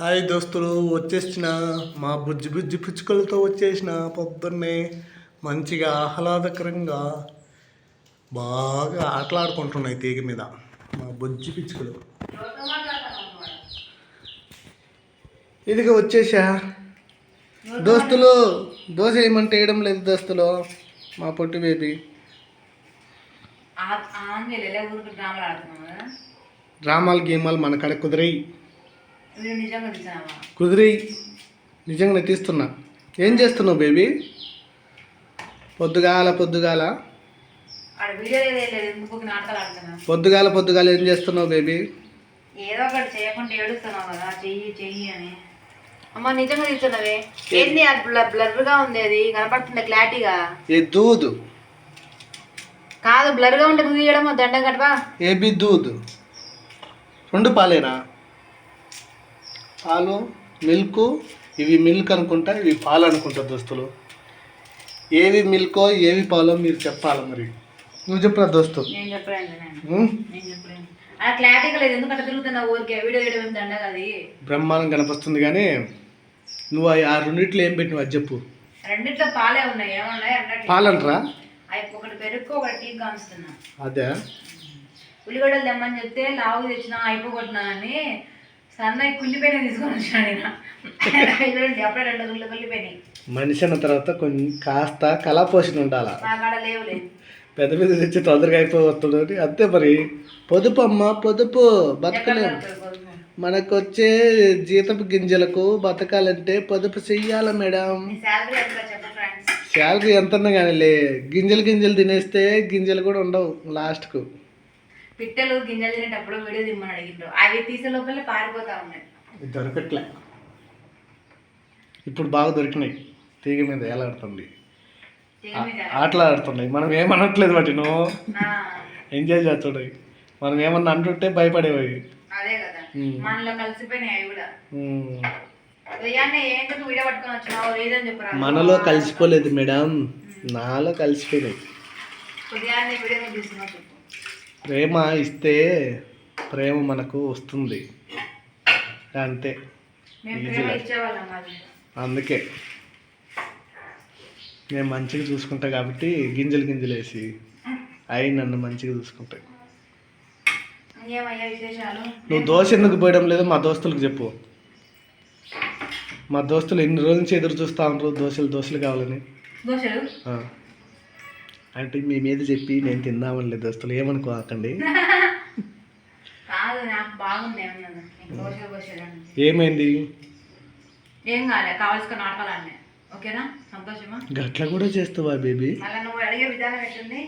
Hi దోస్తులు వచ్చేసిన. మా బుజ్జి బుజ్జి పిచ్చుకలతో వచ్చేసిన పొద్దున్నే. మంచిగా ఆహ్లాదకరంగా బాగా ఆటలాడుకుంటున్నాయి తీగ మీద. మా బుజ్జి పిచ్చుకలు. ఇదిగా వచ్చేసా. దోస్తులు దోశ ఏమంటే వేయడం లేదు దోస్తులు మా పొట్టి బేబీ. డ్రామాలు గేమాలు మన కాడ కుదిరాయి. కుదిరి నిజంగా తీస్తున్నా. ఏం చేస్తున్నావు బేబీ? పొద్దుగాల పొద్దుగాల? పొద్దుగాల పొద్దుగాల ఏం చేస్తున్నావు బేబీ? ఏదో ఒకటి చేయకుండా ఏడుస్తున్నావు కదా చెయ్యి చెయ్యి అని. అమ్మ నిజంగా తీస్తున్నావే? ఏంది అది బ్లర్ బ్లర్గా ఉంది అది? కనపడుతుంది క్లారిటీగా? ఏ దూదు. కాదు బ్లర్గా ఉంటే నువ్వు తీయడం దండం కట్టవా? ఏబి దూద్. రెండు పాలేనా? పాలు మిల్క్ ఇవి మిల్క్ అనుకుంటా ఇవి పాలు అనుకుంటా దోస్తులు. ఏవి మిల్కో ఏవి పాలో మీరు చెప్పాలి మరి? నువ్వు చెప్పరా దోస్తు? బ్రహ్మాండం కనిపిస్తుంది కానీ నువ్వు ఆ- రెండిట్లో ఏం పెట్టినావు అది చెప్పు. రెండిట్లో పాలే ఉన్నాయి. ఏమన్నాయి? పాలంటరా? ఒకటి పెరుగు ఒకటి టీ అదే. ఉల్లిగడ్డలు తెమ్మని చెప్తే లావు తెచ్చినా అయిపోగొట్టినా అని కుళ్ళిపోయినా తీసుకొని వచ్చాను అప్పుడే రెండు గుళ్ళు కుళ్ళిపోయినాయి. మనిషి అన్న తర్వాత కొంచెం కాస్త కళా పోషణ ఉండాల? పెద్ద పెద్ద తెచ్చి తొందరగా అయిపోతుంది అంతే మరి. పొదుపు అమ్మ పొదుపు ఎక్కడ బతకలేం దొరుకుతుంది పొదుపు? మనకు వచ్చే జీతపు గింజలకు బతకాలంటే పొదుపు చెయ్యాల మేడం? శాలరీ ఎంత ఎంత కానీ లే గింజలు గింజలు తినేస్తే గింజలు కూడా ఉండవు లాస్ట్కు. పిట్టలు గింజలు తినేటప్పుడు వీడియో తిమ్మని అడిగిండ్రు. అవి తీసే లోపల పారిపోతా ఉన్నాయి. దొరకట్లే. ఇప్పుడు బాగా దొరికినాయి. తీగ మీద ఎలాడుతుంది తీగ మీద. ఆటలాడుతున్నాయి. మనం ఏమనట్లేదు వాటిను. ఎంజాయ్ చేస్తున్నాయి మనం ఏమన్నా అంటుంటే భయపడేవి. అదే కదా. కలిసిపోయినాయి కూడా. మనలో కలిసిపోలేదు మేడం. నాలో కలిసిపోయినాయి ఉదయాన్నే వీడియో నేను తీసుకున్నావు చెప్పు ప్రేమ ఇస్తే ప్రేమ మనకు వస్తుంది. అంతే. అందుకే. నేను మంచిగా చూసుకుంటా కాబట్టి గింజలు గింజలు వేసి అవి నన్ను మంచిగా చూసుకుంటాయి. నువ్వు దోశ ఎందుకు పోయడం లేదు? మా దోస్తులకు చెప్పు. మా దోస్తులు ఎన్ని రోజుల నుంచి ఎదురు చూస్తూ ఉంటారు? దోశలు దోశలు కావాలని. అంటే మీ మీద చెప్పి నేను తిందామని లేదు. దోస్తులు ఏమనుకోకండి కాదు నాకు బాగుంది ఏమన్నా నీకు దోశలు దోశలు అని. ఏమైంది? ఏం కాలే కావాల్సిన నాటకాలు అన్నీ ఓకేనా? సంతోషమా? గట్ల కూడా చేస్తావా బేబీ? మళ్ళీ నువ్వు అడిగే విధానం ఎట్టుంది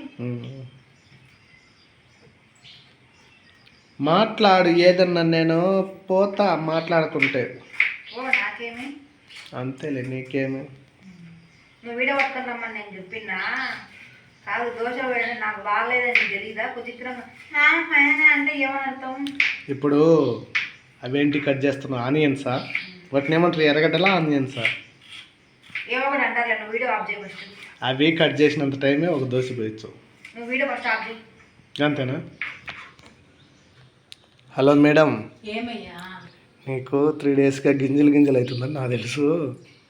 మాట్లాడు ఏదన్నా నేను పోతా మాట్లాడుకుంటే ఓ నాకేమి? అంతేలే నీకేమి? నువ్వు వీడియో పట్టుకొని రమ్మని నేను చెప్పినా. కాదు దోశ వేయడం నాకు బాగలేదని "ఆ, ఫైన్" అంటే ఏమని అర్థం ఇప్పుడు అవేంటి కట్ చేస్తున్నావు? ఆనియన్సా వాటిని ఏమంటారు? ఎర్రగడ్డలా ఆనియన్సా ఏమో ఒకటి అంటారులే నువ్వు వీడియో ఆఫ్ చేయ ఫస్ట్ అవి కట్ చేసినంత టైమే ఒక దోశ పోయచ్చు. నువ్వు వీడియో ఫస్ట్ ఆఫ్ చేయి. అంతేనా? Hello madam. ఏమయ్యా? నీకు త్రీ డేస్గా గింజలు గింజలు అవుతుందని నాకు తెలుసు.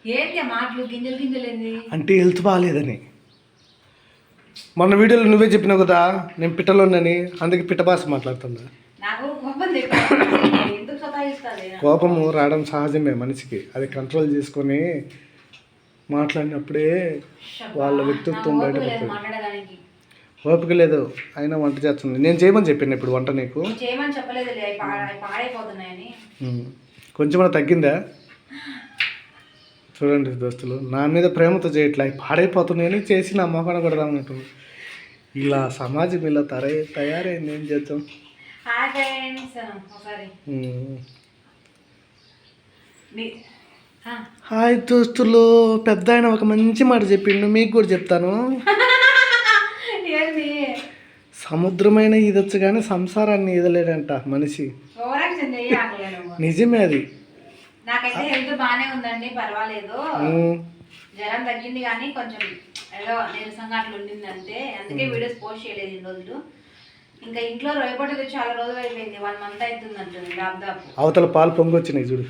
ఏంటి ఆ మాటలు? గింజలు గింజలు ఏంది అంటే హెల్త్ బాగాలేదని. మొన్న వీడియోలో నువ్వే చెప్పినావు కదా నేను పిట్టలోనని అందుకే పిట్ట భాష మాట్లాడుతున్నా. కోపము రావడం సహజమే మనిషికి. అది కంట్రోల్ చేసుకొని మాట్లాడినప్పుడే వాళ్ళ వ్యక్తిత్వం బయటపడుతుంది. ఓపిక లేదు అయినా వంట చేస్తుంది. నేను చేయమని చెప్పాను ఇప్పుడు వంట నీకు. నువ్వు చేయమని చెప్పలేదు అవి పా- అవి పాడైపోతున్నాయని ఉమ్. కొంచెమైనా తగ్గిందా చూడండి దోస్తులు నా మీద ప్రేమతో చేయట్లే పాడైపోతున్నాయని చేసి నా మొహన కొడదామన్నట్టు ఇలా సమాజం ఇలా తరై తయారైంది ఏం చేద్దాం? హాయ్ దోస్తులు పెద్ద ఆయన ఒక మంచి మాట చెప్పిండు మీకు కూడా చెప్తాను. సముద్రమైన ఈదొచ్చు కానీ సంసారాన్ని ఈదలేడంట మనిషి. నిజమే అది. నాకైతే హెల్త్ బాగానే ఉందండి పర్వాలేదు. జ్వరం తగ్గింది కానీ కొంచెం ఏదో నీరసంగా అట్లా ఉండింది అంతే అందుకే వీడియోస్ పోస్ట్ చేయలేదు ఇన్ని రోజులు. ఇంకా ఇంట్లో రేపటి చాలా రోజులు అయిపోయింది వన్ మంత్ అవుతుంది అంటుంది దాదాపు. అవతల పాలు పొంగొచ్చినాయి చూడు.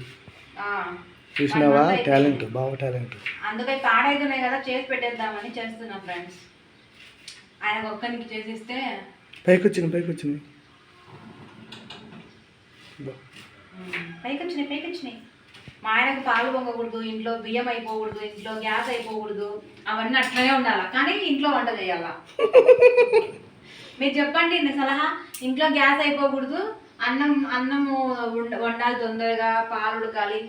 చూసినావా? టాలెంట్ బాగా టాలెంట్. అందుకే పాడైతున్నాయి కదా చేసి పెట్టేద్దామని చేస్తున్నా ఫ్రెండ్స్. ఆయన ఒక్కరికి చేసిస్తే పైకి వచ్చింది పైకి వచ్చింది ఉమ్, పైకి వచ్చినాయి పైకి వచ్చినాయి మా ఆయనకు పాలు పొంగకూడదు ఇంట్లో బియ్యం అయిపోకూడదు ఇంట్లో గ్యాస్ అయిపోకూడదు అవన్నీ అట్లనే ఉండాలి? కానీ ఇంట్లో వంట చేయాలా. మీరు చెప్పండి సలహా? ఇంట్లో గ్యాస్ అయిపోకూడదు అన్నం అన్నము వండ- వండాలి తొందరగా పాలు ఉడకాలి.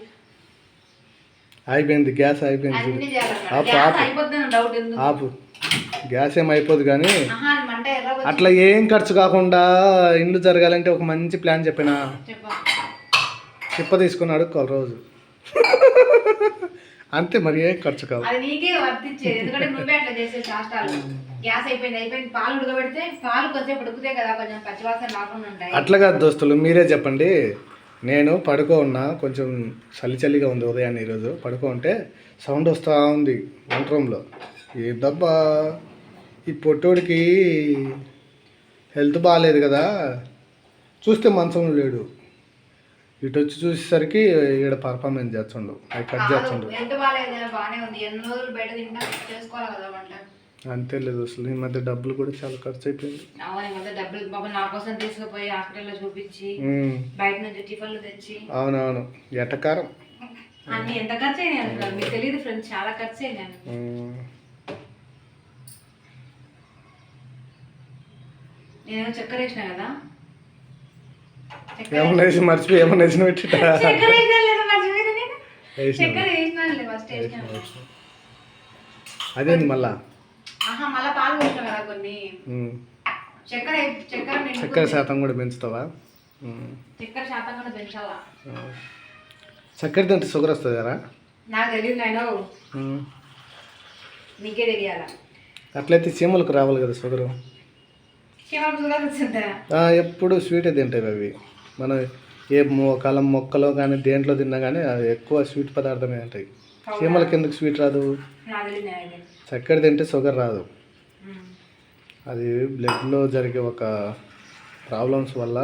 అయిపోయింది గ్యాస్ అయిపోయింది. ఆపు, గ్యాస్ ఏం అయిపోదు కానీ అట్లా ఏం ఖర్చు కాకుండా ఇండ్లు జరగాలంటే ఒక మంచి ప్లాన్ చెప్పిన? చెప్ప చిప్ప తీసుకుని అడుక్కోవాలి రోజు అంతే మరి ఏం ఖర్చు కావు. అది నీకే వర్తించేది. ఎందుకంటే నువ్వే అట్లా చేసే శాస్త్రాలు గ్యాస్ అయిపోయింది అయిపోయింది పాలు ఉడకబెడితే పాలు కొంచెం ఉడికితే కదా కొంచెం పచ్చివాసన రాకుండా ఉంటాయి. అట్లా కాదు దోస్తులు మీరే చెప్పండి. నేను పడుకో ఉన్నా కొంచెం చలి చలిగా ఉంది ఉదయాన్నే ఈరోజు. పడుకో ఉంటే సౌండ్ వస్తూ ఉంది వంట రూమ్లో. ఏ దబ్బా ఈ పొట్టోడికి హెల్త్ బాగాలేదు కదా. చూస్తే మంచంలో లేడు. ఇటు వచ్చి చూసేసరికి ఈడ పర్ఫార్మెన్స్ చేస్తుండు. అవి కట్ చేస్తుండు. అంతే లేదు అసలు. ఈ మధ్య డబ్బులు కూడా చాలా ఖర్చు అయిపోయింది. అవును ఈ మధ్య డబ్బులు బాబా నా కోసం తీసుకుపోయి హాస్పిటల్లో చూపించి ఉమ్, బయట నుంచి టిఫిన్లు తెచ్చి. అవునవును. ఎటకారం. అన్ని ఎంత ఖర్చు మీకు తెలియదు ఫ్రెండ్స్ చాలా ఖర్చు నేను చక్కెర వేసిన కదా? ఏమన్నా వేసి మర్చిపోయి ఏమన్నా వేసిన అదేంది మళ్ళా. చక్కెర శాతం కూడా పెంచుతావా. చక్కెర శాతం కూడా పెంచాలా. చక్కెర తింటే షుగర్ వస్తుంది కదా? నాకు తెలియదు నేను. నీకే తెలియాలా? అట్లయితే చీమలకు రావాలి కదా షుగరు క్షేమకు కూడా వచ్చిందా ఆ, ఎప్పుడు స్వీటే తింటాయి అవి. మనం ఏ మొ- కాలం మొక్కలో కానీ దేంట్లో తిన్నా కానీ అది ఎక్కువ స్వీట్ పదార్థమే ఉంటాయి చీమలకి ఎందుకు స్వీట్ రాదు? చక్కెర తింటే షుగర్ రాదు. అది బ్లడ్లో జరిగే ఒక ప్రాబ్లమ్స్ వల్ల.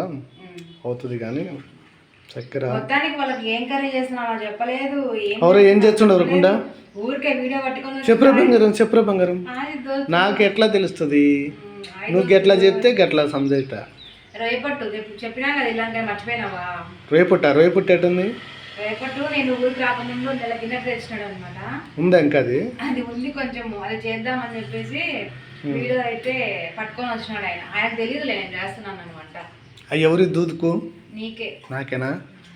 అవుతుంది కానీ చక్కెర ఎవరో ఏం చేస్తుండే ఎవరకుండా ఊరికే వీడియో పట్టుకొని వచ్చి చెప్పురా బంగారం చెప్పురా బంగారం. నాకు ఎట్లా తెలుస్తుంది? నువ్వు ఎట్లా చెప్తే గట్లా సమజైతా రేపట్టు రేపు చెప్పినా కదా ఇలాంటి మర్చిపోయినావా? రేపుట్ట రేపుట్ట ఎటుంది? రేపట్టు నేను ఊరికి రాకముందు నెల గిన్నె తెచ్చినాడు అనమాట ఉందా ఇంకా అది? అది ఉంది కొంచెం అది చేద్దామని చెప్పేసి వీడియో అయితే పట్టుకొని వచ్చినాడు ఆయన. ఆయనకు తెలియదులే నేను చేస్తున్నాను అనమాట అవి ఎవరి దూదుకు? నీకే. నాకేనా?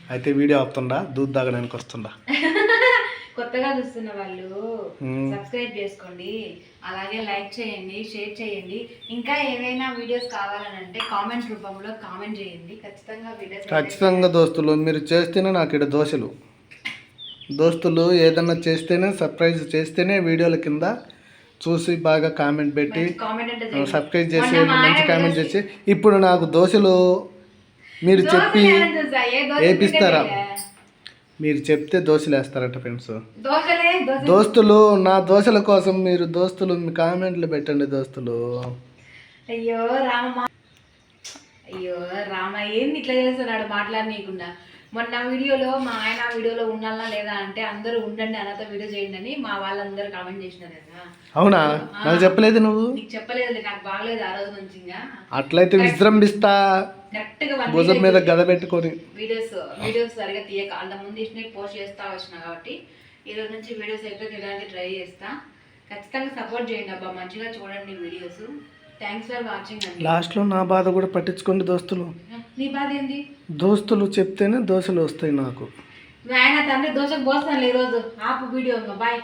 అయితే వీడియో ఆపుతుండా దూద్ తాగడానికి వస్తుండా? కొత్తగా చూస్తున్న వాళ్ళు. సబ్స్క్రైబ్ చేసుకోండి అలాగే లైక్ చేయండి షేర్ చేయండి ఇంకా ఏదైనా వీడియోస్ కావాలని అంటే కామెంట్ రూపంలో కామెంట్ చేయండి ఖచ్చితంగా వీడియోస్ ఖచ్చితంగా దోస్తులు మీరు చేస్తేనే నాకు ఇక్కడ దోశలు దోస్తులు ఏదన్నా చేస్తేనే సర్ప్రైజ్ చేస్తేనే వీడియోల కింద చూసి బాగా కామెంట్ పెట్టి. సబ్స్క్రైబ్ చేసి మంచి కామెంట్ చేసి ఇప్పుడు నాకు దోశలు మీరు చెప్పి వేపిస్తారా? మీరు చెప్తే దోశలు వేస్తారట ఫ్రెండ్స్ దోస్తులు నా దోశల కోసం మీరు దోస్తులు మీ కామెంట్లు పెట్టండి దోస్తులు. అయ్యో రామ అయ్యో రామ ఏంది ఇట్లా చేస్తున్నాడు మాట్లాడనీయకుండా? మొన్న వీడియోలో మా ఆయన వీడియోలో ఉండాలా లేదా అంటే అందరూ ఉండండి అన్నతో వీడియో చేయండి అని మా వాళ్ళందరూ కామెంట్ చేసినారు కదా. అవునా? నాకు చెప్పలేదు నువ్వు? నీకు చెప్పలేదు నాకు బాగలేదు ఆ రోజు నుంచి అట్లయితే విజృంభిస్తా. భుజం మీద గద పెట్టుకొని. వీడియోస్ వీడియోస్ సరిగా తీయక అంత ముందు ఇచ్చిన పోస్ట్ చేస్తా వచ్చిన కాబట్టి ఈ రోజు నుంచి వీడియోస్ అయితే తీయడానికి ట్రై చేస్తా. ఖచ్చితంగా సపోర్ట్ చేయండి అబ్బా మంచిగా చూడండి వీడియోస్ థ్యాంక్స్ ఫర్ వాచింగ్ అండి లాస్ట్లో నా బాధ కూడా పట్టించుకోండి దోస్తులు. నీ బాధ ఏంది? దోస్తులు చెప్తేనే దోశలు వస్తాయి నాకు. ఆయన తండ్రి దోశకు పోస్తాను ఈరోజు. ఆపు వీడియో బాయ్